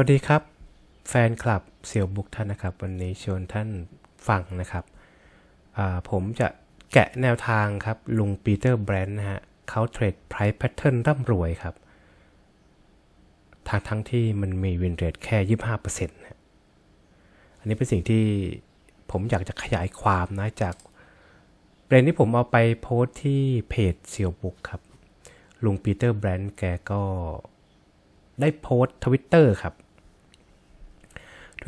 วัสดีครับ แฟนคลับเสี่ยวบุกท่านนะครับ วันนี้ชวนท่านฟังนะครับ ผมจะแกะแนวทางครับ ลุงปีเตอร์แบรนด์นะฮะเขาเทรดไพร c ์แพทเทิร์นร่ำรวยครับทางทั้งที่มันมีวินเรทแค่25%นะอันนี้เป็นสิ่งที่ผมอยากจะขยายความนะจากประเด็นที่ผมเอาไปโพสต์ที่เพจเสี่ยวบุกครับ ลุงปีเตอร์แบรนด์แกก็ได้โพสต์ทวิตเตอร์ครับ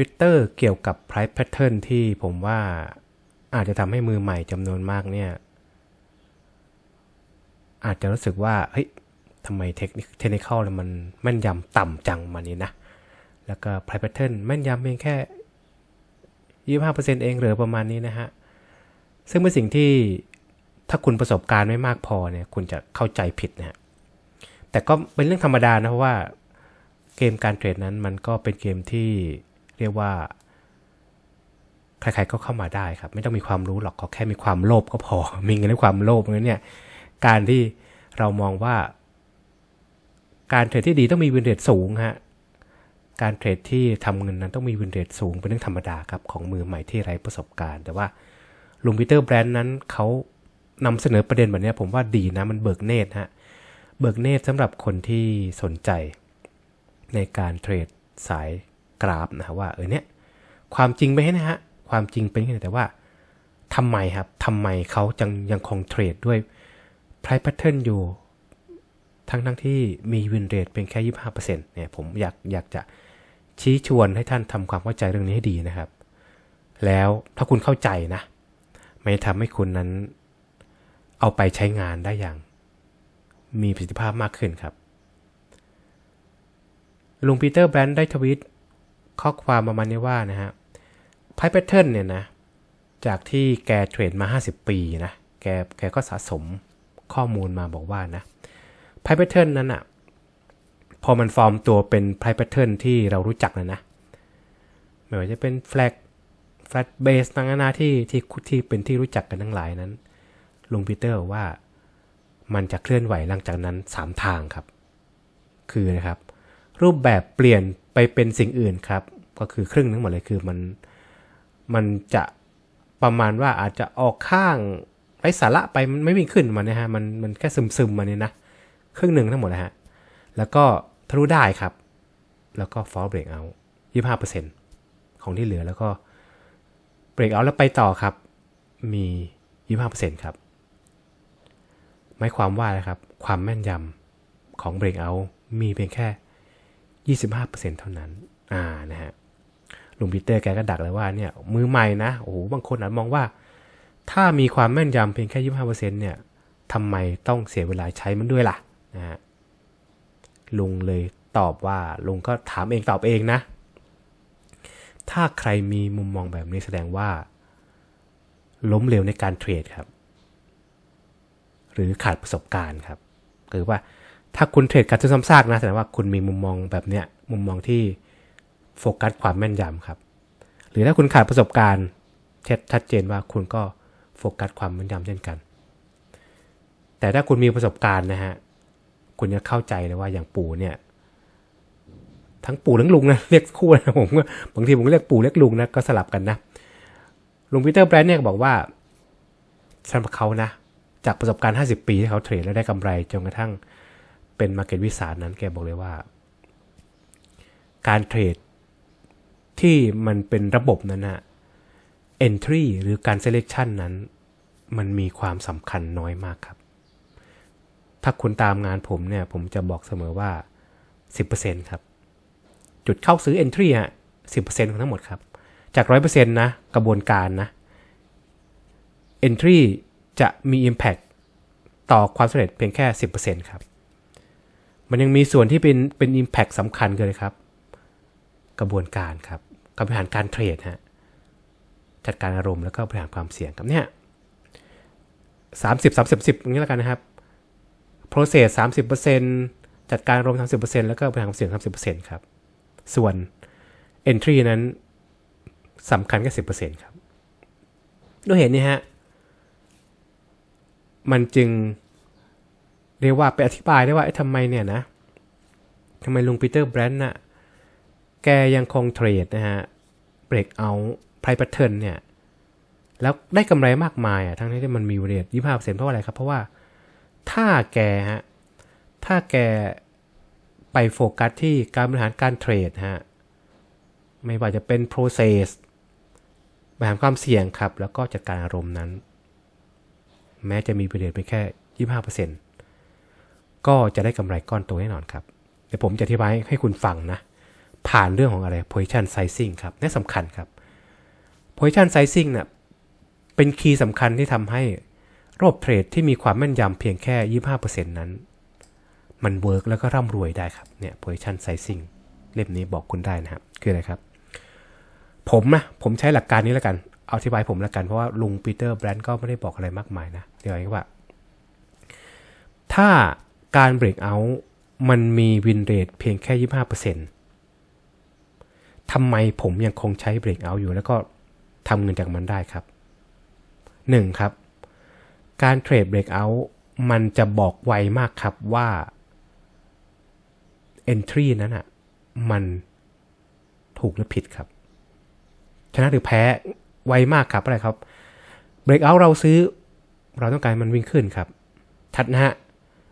Twitter เกี่ยวกับ price pattern ที่ผมว่าอาจจะทำให้มือใหม่จำนวนมากเนี่ย อาจจะรู้สึกว่า เฮ้ยทำไมเทคนิคเทคนิคแล้วมันแม่นยำต่ำจังมานี้นะ แล้วก็ price pattern แม่นยำเพียงแค่25%เองเหรือประมาณนี้นะฮะ ซึ่งเป็นสิ่งที่ถ้าคุณประสบการณ์ไม่มากพอเนี่ย คุณจะเข้าใจผิดนะฮะ แต่ก็เป็นเรื่องธรรมดานะเพราะว่าเกมการเทรดนั้นมันก็เป็นเกมที่ เรียกว่า ใครๆก็เข้ามาได้ครับ ไม่ต้องมีความรู้หรอกขอแค่มีความโลภก็พอ มีเงินและความโลภงั้นเนี่ยการที่เรามองว่า การเทรดที่ดีต้องมีวินเรทสูงฮะการเทรดที่ทำเงินนั้นต้องมีวินเรทสูงเป็นเรื่องธรรมดาครับของมือใหม่ที่ไร้ประสบการณ์ แต่ว่าลุงปีเตอร์แบรนด์นั้นเขานำเสนอประเด็นแบบนี้ผมว่าดีนะมันเบิกเนตรฮะเบิกเนตรสำหรับคนที่สนใจในการเทรดสาย กราฟนะว่าเออเนี่ยความจริงไปให้นะฮะความจริงเป็นยังไงแต่ว่าทำไมครับทำไมเขายังยังคงเทรดด้วย price pattern อยู่ ทั้งทั้งที่มีวินเรทเป็นแค่25%เปอร์เซ็นต์เนี่ยผมอยากอยากจะชี้ชวนให้ท่านทำความเข้าใจเรื่องนี้ให้ดีนะครับ แล้วถ้าคุณเข้าใจนะมันจะทำให้คุณนั้นเอาไปใช้งานได้อย่าง มีประสิทธิภาพมากขึ้นครับ ลุงปีเตอร์แบรนด์ได้ทวีต ข้อความประมาณนี้ว่านะฮะไพ่แพทเทิร์นเนี่ยนะ จากที่แกเทรดมา 50 ปีนะ แกแกก็สะสมข้อมูลมาบอกว่านะไพ่แพทเทิร์นนั้นอะพอมันฟอร์มตัวเป็นไพ่แพทเทิร์นที่เรารู้จักนะนะ ไม่ว่าจะเป็นแฟลกแฟลกเบสต่างๆนาที่ที่ที่เป็นที่รู้จักกันทั้งหลายนั้น ลุงปีเตอร์ว่ามันจะเคลื่อนไหวหลังจากนั้น 3 ทางครับ คือนะครับ รูปแบบเปลี่ยน ไปเป็นสิ่งอื่นครับ ก็คือครึ่งทั้งหมดเลยคือมันมันจะประมาณว่าอาจจะออกข้างไร้สาระไปมันไม่วิ่งขึ้นมานะฮะมันมันแค่ซึมซึมมาเนี่ยนะครึ่งหนึ่งทั้งหมดนะฮะแล้วก็ทะลุได้ครับ แล้วก็ฟอลเบรกเอายี่ห้าเปอร์เซ็นต์ของที่เหลือแล้วก็เบรกเอาแล้วไปต่อครับ มียี่ห้าเปอร์เซ็นต์ครับหมายความว่านะครับ ความแม่นยำของเบรกเอามีเพียงแค่ 25%เท่านั้น อ่า นะฮะ ลุงปีเตอร์แกก็ดักเลยว่าเนี่ย มือใหม่นะ โอ้โห บางคนอาจมองว่า ถ้ามีความแม่นยำเพียงแค่ 25%เนี่ยทำไมต้องเสียเวลาใช้มันด้วยล่ะ นะฮะ ลุงเลยตอบว่า ลุงก็ถามเองตอบเองนะ ถ้าใครมีมุมมองแบบนี้แสดงว่า ล้มเหลวในการเทรดครับ หรือขาดประสบการณ์ครับหรือว่า ถ้าคุณเทรดการซื้อซ้ำซากนะแสดงว่าคุณมีมุมมองแบบเนี้ยมุมมองที่โฟกัสความแม่นยำครับ หรือถ้าคุณขาดประสบการณ์ชัดเจนว่าคุณก็โฟกัสความแม่นยำเช่นกัน แต่ถ้าคุณมีประสบการณ์นะฮะคุณจะเข้าใจเลยว่าอย่างปู่เนี่ย ทั้งปู่ทั้งลุงนะเรียกคู่นะผมบางทีผมก็เรียกปู่เรียกลุงนะก็สลับกันนะลุงปีเตอร์แบรนด์เนี่ยบอกว่าสำหรับเขานะจากประสบการณ์ 50 ปีที่เขาเทรดแล้วได้กำไรจนกระทั่ง เป็นมาเก็ตวิสานั้นแกบอกเลยว่า การเทรดที่มันเป็นระบบนั้นนะ entry หรือการ selection นั้น มันมีความสำคัญน้อยมากครับ ถ้าคุณตามงานผมเนี่ย ผมจะบอกเสมอว่า 10%ครับ จุดเข้าซื้อ entry ฮะ10%ของทั้งหมดครับ จาก 100%นะ กระบวนการนะ entry จะมี impact ต่อความสำเร็จเพียงแค่ 10%ครับ มันยังมีส่วนที่เป็นเป็น Impact สำคัญเลยครับ กระบวนการครับการบริหารการเทรดฮะจัดการอารมณ์แล้วก็บริหารความเสี่ยงครับเนี่ยสามสิบสามสิบสิบอย่างนี้แล้วกันนะครับ process สามสิบเปอร์เซ็นต์จัดการอารมณ์สามสิบเปอร์เซ็นต์แล้วก็บริหารความเสี่ยงสามสิบเปอร์เซ็นต์ครับ ส่วน entry นั้นสำคัญแค่สิบเปอร์เซ็นต์ครับ ด้วยเหตุนี้ฮะ มันจึง เรียกว่าไปอธิบายได้ว่าทำไมเนี่ยนะทำไมลุงปีเตอร์แบรนด์น่ะแกยังคงเทรดนะฮะเบรกเอาไพร e เทิร์นเนี่ย แล้วได้กำไรมากมายอะทั้งที่มันมีเรทยี่ห้าเปอร์เซ็นต์เพราะอะไรครับ เพราะว่าถ้าแกฮะถ้าแกไปโฟกัสที่การบริหารการเทรดฮะไม่ว่าจะเป็น process บริหารความเสี่ยงครับ แล้วก็จัดการอารมณ์นั้น แม้จะมีเรทไปแค่ 25% ก็จะได้กำไรก้อนโตแน่นอนครับ เดี๋ยวผมจะอธิบายให้คุณฟังนะ ผ่านเรื่องของอะไร position sizing ครับนี่สำคัญครับ position sizing นะ่ะเป็นคีย์สำคัญที่ทำให้รอบเทรดที่มีความแม่นยำเพียงแค่ 25%นั้น มันเวิร์กแล้วก็ร่ำรวยได้ครับ เนี่ย position sizing เล่มนี้บอกคุณได้นะครับ คืออะไรครับ ผมนะ ผมใช้หลักการนี้แล้วกัน เอาอธิบายผมแล้วกัน เพราะว่าลุงปีเตอร์แบรนด์ก็ไม่ได้บอกอะไรมากมายนะเดี๋ยวไอ้ว่า ถ้า การเบรกเอาท์มันมีวินเรทเพียงแค่25%ทำไมผมยังคงใช้เบรกเอาท์อยู่แล้วก็ทำเงินจากมันได้ครับ 1. ครับ การเทรดเบรกเอาท์มันจะบอกไวมากครับว่า Entry นั้นอะ มันถูกหรือผิดครับ ชนะหรือแพ้ไวมากครับอะไรครับ Breakout เราซื้อ เราต้องการมันวิ่งขึ้นครับ ทัดนะฮะ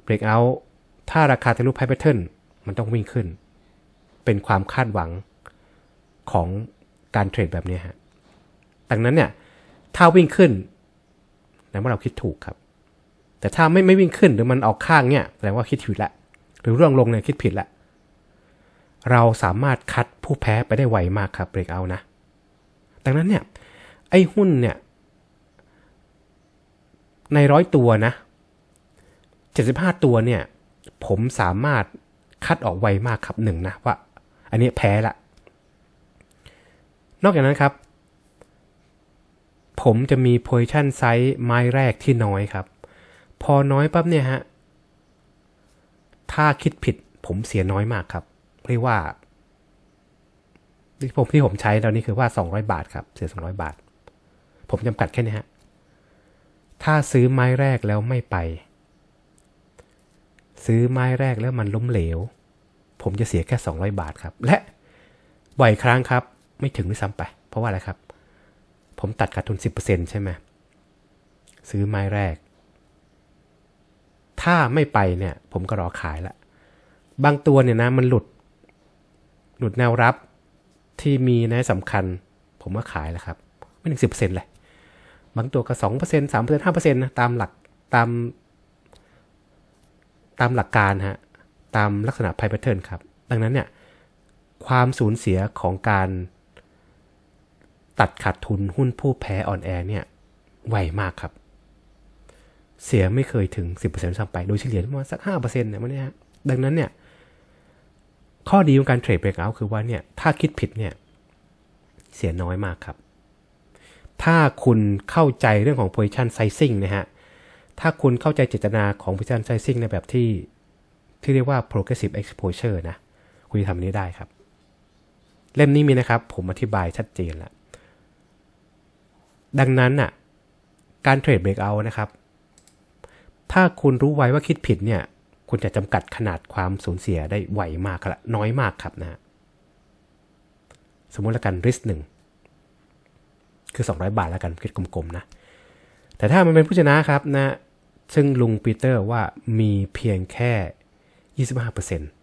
Breakout ถ้าราคาทะลุไพ่แพทเทิร์นมันต้องวิ่งขึ้น เป็นความคาดหวังของการเทรดแบบนี้ฮะดังนั้นเนี่ย ถ้าวิ่งขึ้นแสดงว่าเราคิดถูกครับ แต่ถ้าไม่ไม่วิ่งขึ้นหรือมันออกข้างเนี่ยแสดงว่าคิดผิดละ หรือร่วงลงเนี่ยคิดผิดละเราสามารถคัดผู้แพ้ไปได้ไวมากครับเบรกเอานะ ดังนั้นเนี่ย ไอ้หุ้นเนี่ย ในร้อยตัวนะ 75 ตัวเนี่ย ผมสามารถคัดออกไวมากครับหนึ่งนะว่า อันนี้แพ้ละ นอกจากนั้นครับ ผมจะมี position size ไม้แรกที่น้อยครับ พอน้อยปั๊บเนี่ยฮะ ถ้าคิดผิดผมเสียน้อยมากครับ เรียกว่าที่ผมที่ผมใช้ตอนนี้คือว่า 200 บาทครับ เสีย 200 บาท ผมจำกัดแค่นี้ฮะ ถ้าซื้อไม้แรกแล้วไม่ไป ซื้อไม้แรกแล้วมันล้มเหลว ผมจะเสียแค่ 200 บาทครับ และบ่อยครั้งครับ ไม่ถึงด้วยซ้ำไป เพราะว่าอะไรครับ ผมตัดขาดทุน 10%ใช่ไหมซื้อไม้แรก ถ้าไม่ไปเนี่ย ผมก็รอขายละ บางตัวเนี่ยนะมันหลุด หลุดแนวรับที่มีนัยสำคัญ ผมก็ขายแล้วครับ ไม่ถึงสิบเปอร์เซ็นต์เลยบางตัวก็สองเปอร์เซ็นต์สามเปอร์เซ็นต์ห้าเปอร์เซ็นต์นะตามหลักตาม ตามหลักการฮะตามลักษณะไพ่แพทเทิร์นครับ ดังนั้นเนี่ยความสูญเสียของการตัดขาดทุนหุ้นผู้แพ้อ่อนแอเนี่ยไวมากครับ เสียไม่เคยถึง 10%ซ้ำไป โดยเฉลี่ยประมาณสัก 5%เนี่ยมันเนี่ยดังนั้นเนี่ย ข้อดีของการเทรดเบรกเอาคือว่าเนี่ย ถ้าคิดผิดเนี่ย เสียน้อยมากครับ ถ้าคุณเข้าใจเรื่องของ position sizing นะฮะ ถ้าคุณเข้าใจเจตนาของ position sizing ในแบบที่ที่เรียกว่า progressive exposure นะ คุณจะทำนี้ได้ครับ เล่มนี้มีนะครับ ผมอธิบายชัดเจนล้วดังนั้นน่ะ การเทรดเบรกเอานะครับ ถ้าคุณรู้ไว้ว่าคิดผิดเนี่ย คุณจะจำกัดขนาดความสูญเสียได้ไวมากละน้อยมากครับนะ สมมติละกันริสหนึ่งคือ 200 บาทแล้วกันคิดกลมๆนะ แต่ถ้ามันเป็นผู้ชนะครับนะ ซึ่งลุงปีเตอร์ว่ามีเพียงแค่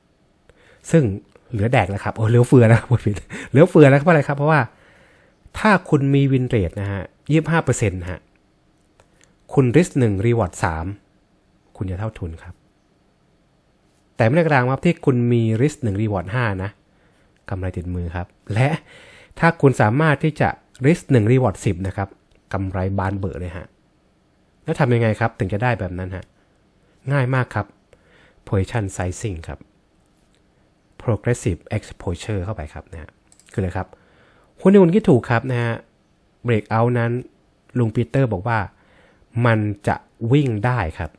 25%ซึ่งเหลือแดกแล้วครับ โอ้เหลือเฟือแล้วพูดผิดเหลือเฟือแล้วเพราะอะไรครับ เพราะว่าถ้าคุณมีวินเรทนะฮะ25%นะฮะ คุณริสหนึ่งรีวอร์ด3คุณจะเท่าทุนครับ แต่ไม่ได้กลางว่าที่คุณมีริสหนึ่งรีวอร์ดห้านะกำไรติดมือครับ และถ้าคุณสามารถที่จะริสหนึ่งรีวอร์ดสิบนะครับกำไรบานเบอร์เลยฮะ แล้วทำยังไงครับ ถึงจะได้แบบนั้นฮะ ง่ายมากครับ position sizing ครับ progressive exposure เข้าไปครับนะฮะคืออะไรครับ คุณในคุณคิดถูกครับนะฮะ breakout นั้นลุงปีเตอร์บอกว่ามันจะวิ่งได้ครับ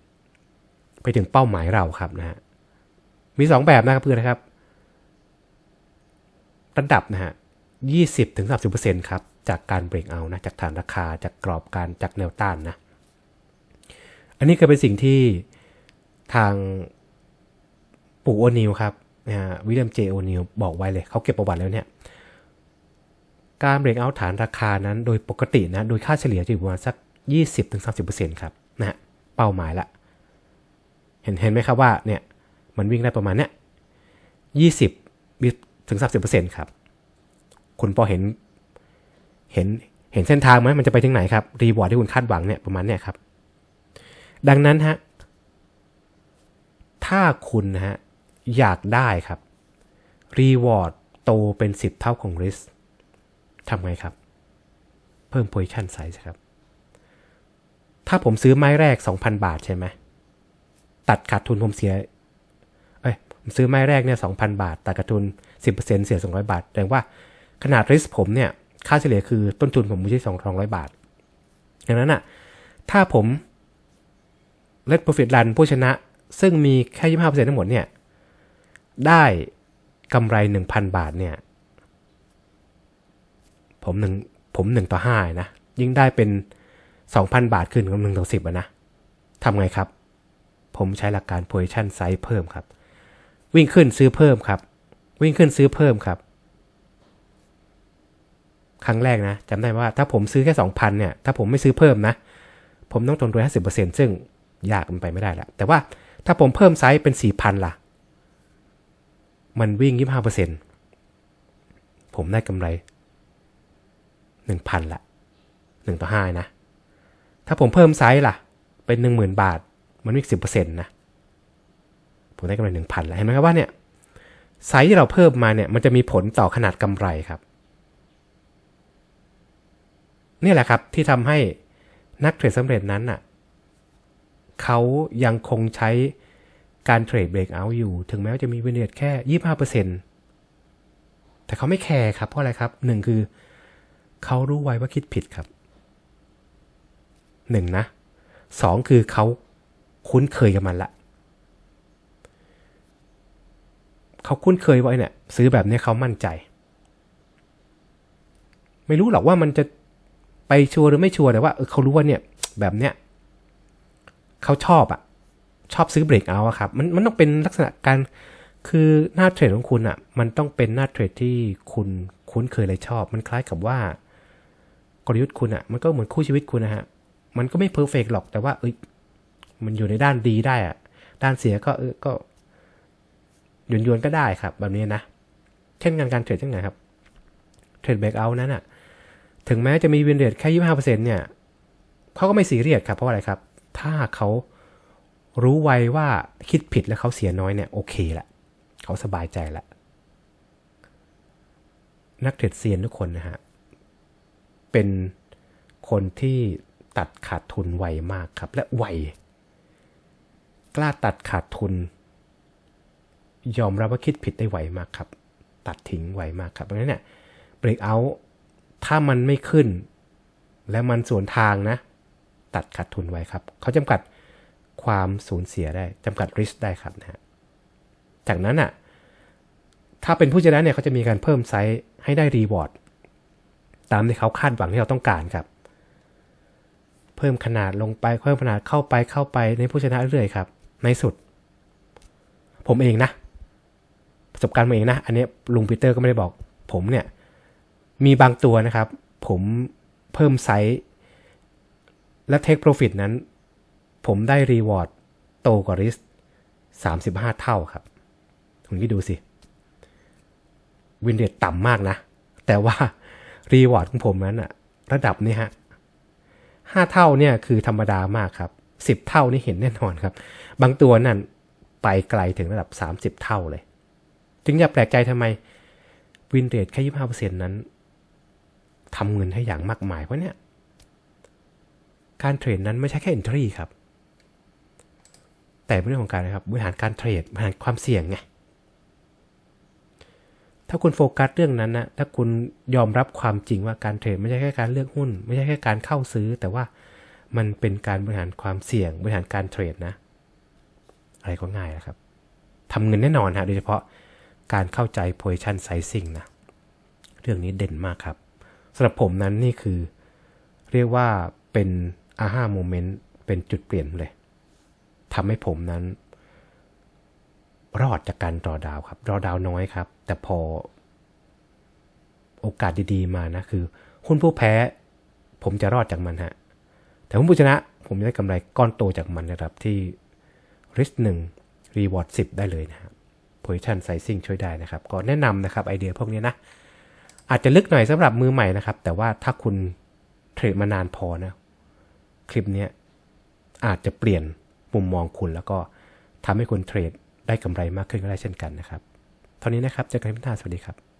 ไปถึงเป้าหมายเราครับนะฮะ มี 2 แบบนะครับเพื่อนนะครับ ระดับนะฮะยี่สิบถึงสามสิบเปอร์เซ็นต์ครับ จากการเบรกเอานะ จากฐานราคา จากกรอบการ จากแนวต้านนะ อันนี้ก็เป็นสิ่งที่ทางปู่โอนิวครับนะฮะวิลเลียมเจโอนิลบอกไว้เลยเขาเก็บประวัติแล้วเนี่ยการเบรกเอาฐานราคานั้นโดยปกตินะ โดยค่าเฉลี่ยจะอยู่ประมาณสัก 20-30%ครับนะฮะเป้าหมายละ เห็นเห็นไหมครับว่าเนี่ยมันวิ่งได้ประมาณเนี้ย20ถึง30%ครับ คุณพอเห็นเห็นเห็นเส้นทางไหมมันจะไปถึงไหนครับ รีวอร์ดที่คุณคาดหวังเนี่ยประมาณเนี้ยครับ ดังนั้นฮะถ้าคุณฮะอยากได้ครับรีวอร์ดโตเป็น 10 เท่าของ risk ทำไงครับ เพิ่ม position size ครับ ถ้าผมซื้อไม้แรก 2,000 บาทใช่ไหม ตัดขาดทุนผมเสีย เอ้ย ผมซื้อไม้แรกเนี่ย 2,000 บาท ตัดขาดทุน 10%เสีย 200 บาทแสดงว่าขนาด risk ผมเนี่ย ค่าเฉลี่ยคือต้นทุนผมไม่ใช่ 200 บาท ดังนั้นอะ ถ้าผม let profit run ผู้ชนะ ซึ่งมีแค่ 25%ทั้งหมดเนี่ย ได้กำไร 1,000 บาทเนี่ย ผมหนึ่งผมหนึ่งต่อห้านะ ยิ่งได้เป็น 2,000 บาทขึ้นกับหนึ่งต่อสิบนะทำไงครับ ผมใช้หลักการ position size เพิ่มครับ วิ่งขึ้นซื้อเพิ่มครับ วิ่งขึ้นซื้อเพิ่มครับ ครั้งแรกนะจำได้ว่าถ้าผมซื้อแค่ 2,000เนี่ย ถ้าผมไม่ซื้อเพิ่มนะ ผมต้องทุนด้วย50%ซึ่ง ยากมันไปไม่ได้แล้วแต่ว่าถ้าผมเพิ่มไซส์เป็น4,000ล่ะ มันวิ่ง25%ผมได้กำไร1,000ละ1ต่อ5นะ ถ้าผมเพิ่มไซส์ล่ะ เป็น10,000บาท มันวิ่ง10%นะ ผมได้กำไร1,000ละเห็นไหมครับว่าเนี่ยไซส์ที่เราเพิ่มมาเนี่ยมันจะมีผลต่อขนาดกำไรครับนี่แหละครับที่ทำให้นักเทรดสำเร็จนั้นน่ะ เขายังคงใช้การเทรดเบรกเอาท์อยู่ ถึงแม้ว่าจะมีเวเนตแค่ 25%แต่เขาไม่แคร์ครับ เพราะอะไรครับหนึ่งคือ เขารู้ไว้ว่าคิดผิดครับหนึ่งนะสองคือเขาคุ้นเคยกับมันละเขาคุ้นเคยไว้เนี่ย ซื้อแบบนี้เขามั่นใจ ไม่รู้หรอกว่ามันจะไปชัวร์หรือไม่ชัวร์แต่ว่าเออเขารู้ว่าเนี่ย แบบเนี้ย เขาชอบอะชอบซื้อเบรกเอาอะครับมันมันต้องเป็นลักษณะการคือหน้าเทรดของคุณอะมันต้องเป็นหน้าเทรดที่คุณคุ้นเคยเลยชอบ มันคล้ายกับว่ากลยุทธ์คุณอะมันก็เหมือนคู่ชีวิตคุณนะฮะมันก็ไม่เพอร์เฟกหรอกแต่ว่าเอ้ยมันอยู่ในด้านดีได้อะด้านเสียก็เออก็หยวนยวนๆก็ได้ครับ แบบนี้นะ เช่นกันการเทรดเช่นไงครับเทรดเบรกเอานั้นอะถึงแม้จะมีวินเรทแค่ยี่สิบห้าเปอร์เซ็นต์เนี่ยเขาก็ไม่ซีเรียสครับเพราะอะไรครับ ถ้าเขารู้ไวว่าคิดผิดแล้วเขาเสียน้อยเนี่ยโอเคละเขาสบายใจละนักเทรดเซียนทุกคนนะฮะ เป็นคนที่ตัดขาดทุนไวมากครับ และไว กล้าตัดขาดทุน ยอมรับว่าคิดผิดได้ไวมากครับ ตัดทิ้งไวมากครับเพราะฉะนั้นเนี่ยเบรกเอาถ้ามันไม่ขึ้น และมันสวนทางนะ ตัดขาดทุนไว้ครับ เขาจำกัดความสูญเสียได้จำกัดริสได้ครับนะฮะจากนั้นอะถ้าเป็นผู้ชนะเนี่ยเขาจะมีการเพิ่มไซส์ให้ได้รีวอร์ดตามที่เขาคาดหวังที่เราต้องการครับ เพิ่มขนาดลงไปเพิ่มขนาดเข้าไปเข้าไปในผู้ชนะเรื่อยครับ ในสุด ผมเองนะ ประสบการณ์ผมเองนะ อันนี้ลุงปีเตอร์ก็ไม่ได้บอก ผมเนี่ย มีบางตัวนะครับ ผมเพิ่มไซส์ และเทคโปรฟิตนั้น ผมได้รีวอร์ดโตกว่าริสสามสิบห้าเท่าครับคุณคิดดูสิ วินเดตต่ำมากนะ แต่ว่ารีวอร์ดของผมนั้นอะระดับนี้ฮะห้าเท่าเนี่ยคือธรรมดามากครับสิบเท่านี่เห็นแน่นอนครับ บางตัวนั่นไปไกลถึงระดับสามสิบเท่าเลยจึงอย่าแปลกใจทำไมวินเดตแค่ยี่ห้าเปอร์เซ็นต์นั้นทำเงินให้อย่างมากมายเพราะเนี่ย การเทรดนั้นไม่ใช่แค่ entry ครับ แต่เป็นเรื่องของการนะครับบริหารการเทรดบริหารความเสี่ยงไงถ้าคุณโฟกัสเรื่องนั้นนะถ้าคุณยอมรับความจริงว่าการเทรดไม่ใช่แค่การเลือกหุ้น ไม่ใช่แค่การเข้าซื้อ แต่ว่ามันเป็นการบริหารความเสี่ยง บริหารการเทรดนะ อะไรก็ง่ายนะครับทำเงินแน่นอนฮะโดยเฉพาะการเข้าใจ position sizing นะ เรื่องนี้เด่นมากครับสำหรับผมนั้นนี่คือเรียกว่าเป็น อาห้าโมเมนต์เป็นจุดเปลี่ยนเลยทำให้ผมนั้น รอดจากการรอดาวครับ รอดาวน้อยครับ แต่พอ โอกาสดีๆมานะ คือหุ้นผู้แพ้ ผมจะรอดจากมันฮะ แต่หุ้นผู้ชนะ ผมจะได้กำไรก้อนโตจากมันนะครับที่ risk 1 reward 10ได้เลยนะครับ position sizing ช่วยได้นะครับ ก็แนะนำนะครับไอเดียพวกนี้นะ อาจจะลึกหน่อยสำหรับมือใหม่นะครับ แต่ว่าถ้าคุณเทรดมานานพอนะ คลิปนี้อาจจะเปลี่ยนมุมมองคุณ แล้วก็ทำให้คุณเทรดได้กำไรมากขึ้นก็ได้เช่นกันนะครับ เท่านี้นะครับเจอกันคลิปหน้าสวัสดีครับ